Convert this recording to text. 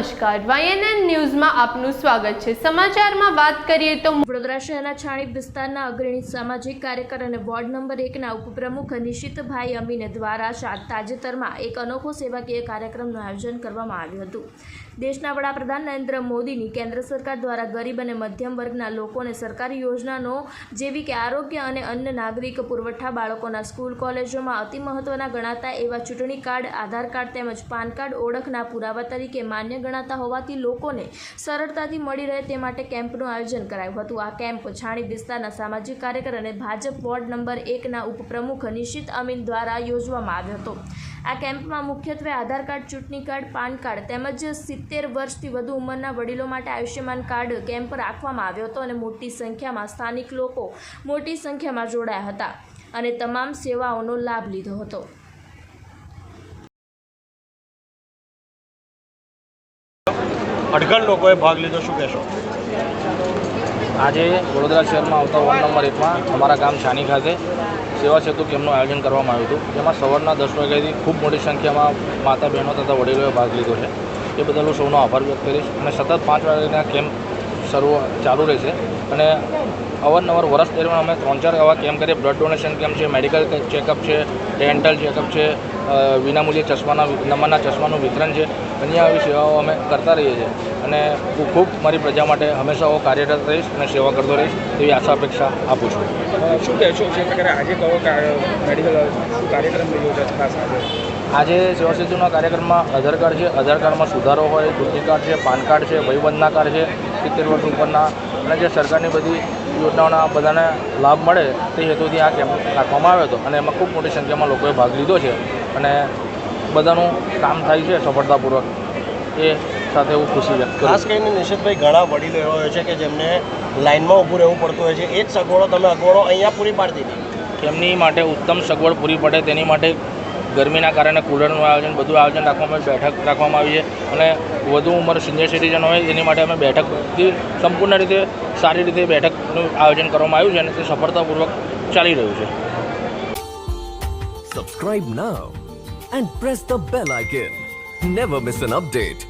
નમસ્કાર. વાયએનએન ન્યૂઝમાં આપનું સ્વાગત છે. સમાચારમાં વાત કરીએ તો વડોદરા શહેરના છાણીપ વિસ્તારના અગ્રણી સામાજિક કાર્યકર અને વોર્ડ નંબર એકના ઉપપ્રમુખ નિશિતભાઈ અમીને દ્વારા તાજેતરમાં એક અનોખો સેવાકીય કાર્યક્રમનું આયોજન કરવામાં આવ્યું હતું. દેશના વડાપ્રધાન નરેન્દ્ર મોદીની કેન્દ્ર સરકાર દ્વારા ગરીબ અને મધ્યમ વર્ગના લોકોને સરકારી યોજનાનો, જેવી કે આરોગ્ય અને અન્ય નાગરિક પુરવઠા બાળકોના સ્કૂલ, કોલેજોમાં અતિ મહત્વના ગણાતા એવા ચૂંટણી કાર્ડ, આધાર કાર્ડ તેમજ પાન કાર્ડ ઓળખના પુરાવા તરીકે માન્ય ગણાતા હોવાથી લોકોને સરળતાથી મળી રહે તે માટે કેમ્પનું આયોજન કરાયું હતું. આ કેમ્પ છાણી વિસ્તારના સામાજિક કાર્યકર અને ભાજપ વોર્ડ નંબર એકના ઉપપ્રમુખ નિશિત અમીન દ્વારા યોજવામાં આવ્યો હતો. આ કેમ્પમાં મુખ્યત્વે આધાર કાર્ડ ચૂંટણી કાર્ડ પાન કાર્ડ તેમજ સિત્તેર વર્ષથી વધુ ઉંમરના વડીલો માટે આયુષ્યમાન કાર્ડ કેમ્પ રાખવામાં આવ્યો હતો અને મોટી સંખ્યામાં સ્થાનિક લોકો મોટી સંખ્યામાં જોડાયા હતા અને તમામ સેવાઓનો લાભ લીધો હતો. અડગણ લોકોએ ભાગ લીધો શું કહેશો? આજે વડોદરા શહેરમાં આવતા વોર્ડ નંબર એકમાં અમારા ગામ છાની ખાતે સેવા સેતુ કેમ્પનું આયોજન કરવામાં આવ્યું હતું. જેમાં સવારના દસ વાગ્યાથી ખૂબ મોટી સંખ્યામાં માતા બહેનો તથા વડીલોએ ભાગ લીધો છે. એ બદલ હું સૌનો આભાર વ્યક્ત કરીશ અને સતત પાંચ વાગ્યાના કેમ્પ શરૂ ચાલુ રહેશે. અને અવારનવાર વર્ષ દરમિયાન અમે ત્રણ ચાર એવા કેમ્પ કરીએ. બ્લડ ડોનેશન કેમ્પ છે મેડિકલ ચેકઅપ છે ડેન્ટલ ચેકઅપ છે વિનામૂલ્ય ચશ્માના નંબરના ચશ્માનું વિતરણ છે. અન્ય આવી સેવાઓ અમે કરતા રહીએ છીએ. અને હું ખૂબ મારી પ્રજા માટે હંમેશા હું કાર્યરત રહીશ અને સેવા કરતો રહીશ તેવી આશા અપેક્ષા આપું છું. શું કહેશો પ્રકારે આજે કયો મેડિકલ કાર્યક્રમ ખાસ આજે? આજે સેવા સેતુના કાર્યક્રમમાં આધાર કાર્ડ છે આધાર કાર્ડમાં સુધારો હોય ચૂંટણી કાર્ડ છે પાન કાર્ડ છે વહીવટના કાર્ડ છે સિત્તેર વર્ષ ઉપરના અને જે સરકારની બધી યોજનાઓના બધાને લાભ મળે તે હેતુથી આ કેમ્પ રાખવામાં આવ્યો હતો. અને એમાં ખૂબ મોટી સંખ્યામાં લોકોએ ભાગ લીધો છે. અને બધાનું કામ થાય છે સફળતાપૂર્વક. એ સાથે હું ખુશી વ્યક્ત કરું ખાસ કરીને નિશિતભાઈ ઘણા વડીલો એવા હોય છે કે જેમને લાઇનમાં ઊભું રહેવું પડતું હોય છે. એ જ સગવડો તમે અગવડો અહીંયા પૂરી પાડતી હતી. એમની માટે ઉત્તમ સગવડ પૂરી પડે તેની માટે ગરમીના કારણે કુલરનું આયોજન, બધું આયોજન રાખવામાં બેઠક રાખવામાં આવી છે અને વધુ ઉંમર સિનિયર સિટીઝન હોય, એની માટે અમે બેઠકથી સંપૂર્ણ રીતે, સારી રીતે બેઠકનું આયોજન કરવામાં આવ્યું છે અને તે સફળતાપૂર્વક ચાલી રહ્યું છે subscribe now and press the bell icon never miss an update.